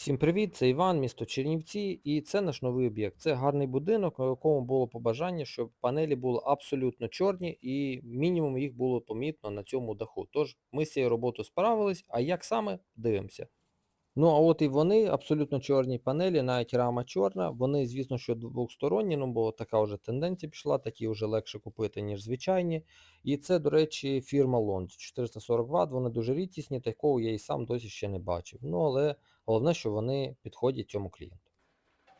Всім привіт, це Іван, місто Чернівці, і це наш новий об'єкт. Це гарний будинок, у якому було побажання, щоб панелі були абсолютно чорні і мінімум їх було помітно на цьому даху. Тож ми з цією роботою справились, а як саме дивимося. Ну, а от і вони, абсолютно чорні панелі, навіть рама чорна. Вони, звісно, що двосторонні, ну бо така вже тенденція пішла, такі вже легше купити, ніж звичайні. І це, до речі, фірма Lond 440 Вт, вони дуже рідкісні, такого я і сам досі ще не бачив. Ну, але головне, що вони підходять цьому клієнту.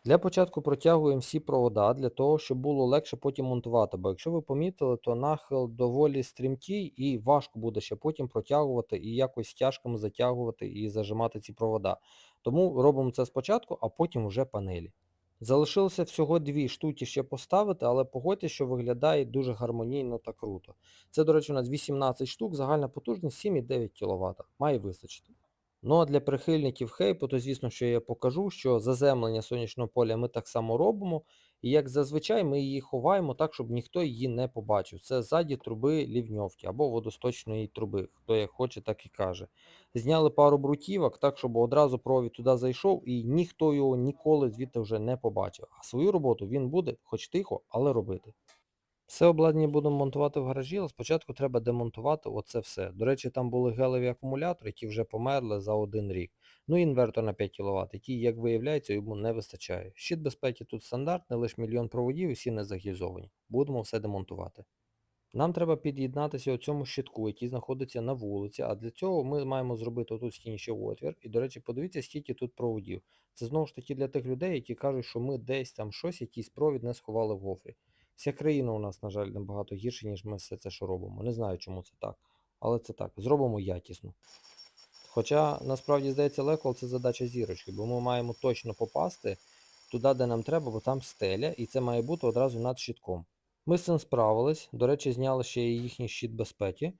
Для початку протягуємо всі провода для того, щоб було легше потім монтувати, бо якщо ви помітили, то нахил доволі стрімкий і важко буде ще потім протягувати і якось стяжками затягувати і зажимати ці провода. Тому робимо це спочатку, а потім вже панелі. Залишилося всього дві штуки ще поставити, але погодьте, що виглядає дуже гармонійно та круто. Це, до речі, у нас 18 штук, загальна потужність 7,9 кВт. Має вистачити. Ну а для прихильників хейпу, то звісно, що я покажу, що заземлення сонячного поля ми так само робимо. І як зазвичай ми її ховаємо так, щоб ніхто її не побачив. Це ззаді труби лівньовки або водосточної труби, хто як хоче, так і каже. Зняли пару брутівок, так, щоб одразу провід туди зайшов і ніхто його ніколи звідти вже не побачив. А свою роботу він буде, хоч тихо, але робити. Все обладнання будемо монтувати в гаражі, але спочатку треба демонтувати оце все. До речі, там були гелеві акумулятори, які вже померли за один рік. Ну і інвертор на 5 кВт, який, як виявляється, йому не вистачає. Щит безпеки тут стандартний, лише мільйон проводів і всі не загізовані. Будемо все демонтувати. Нам треба під'єднатися у цьому щитку, який знаходиться на вулиці, а для цього ми маємо зробити отут стіні ще отвір. І, до речі, подивіться, скільки тут проводів. Це знову ж таки для тих людей, які кажуть, що ми десь там щось, якийсь провід не сховали в гофрі. Вся країна у нас, на жаль, набагато гірше, ніж ми все це що робимо. Не знаю, чому це так. Але це так. Зробимо якісно. Хоча насправді здається легко, це задача зірочки, бо ми маємо точно попасти туди, де нам треба, бо там стеля, і це має бути одразу над щитком. Ми з цим справились. До речі, зняли ще і їхній щит безпеки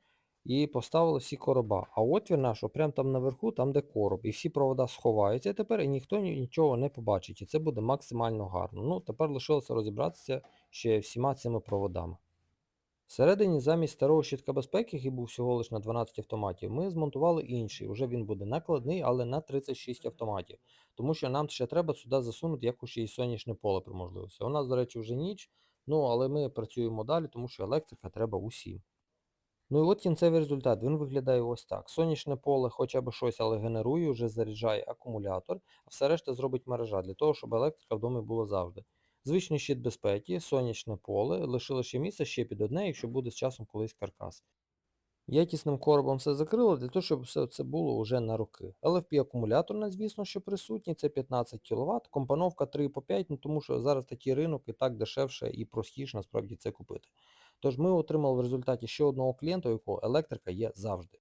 і поставили всі короба. А отвір наш, прямо там наверху, там де короб. І всі провода сховаються тепер, і ніхто нічого не побачить. І це буде максимально гарно. Ну, тепер лишилося розібратися ще всіма цими проводами. Всередині замість старого щитка безпеки, який був всього лише на 12 автоматів, ми змонтували інший. Уже він буде накладний, але на 36 автоматів. Тому що нам ще треба сюди засунути якось й сонячне поле при можливості. У нас, до речі, вже ніч, ну але ми працюємо далі, тому що електрика треба усім. Ну і от кінцевий результат, він виглядає ось так. Сонячне поле хоча б щось, але генерує, вже заряджає акумулятор, а все решта зробить мережа для того, щоб електрика в домі була завжди. Звичний щит безпеки, сонячне поле, лишило ще місце ще під одне, якщо буде з часом колись каркас. Якісним коробом все закрило для того, щоб все це було вже на роки. LFP акумулятор, на, звісно, що присутній, це 15 кВт, компоновка 3 по 5, ну тому що зараз такий ринок і так дешевше і простіше насправді це купити. Тож ми отримали в результаті ще одного клієнта, у якого електрика є завжди.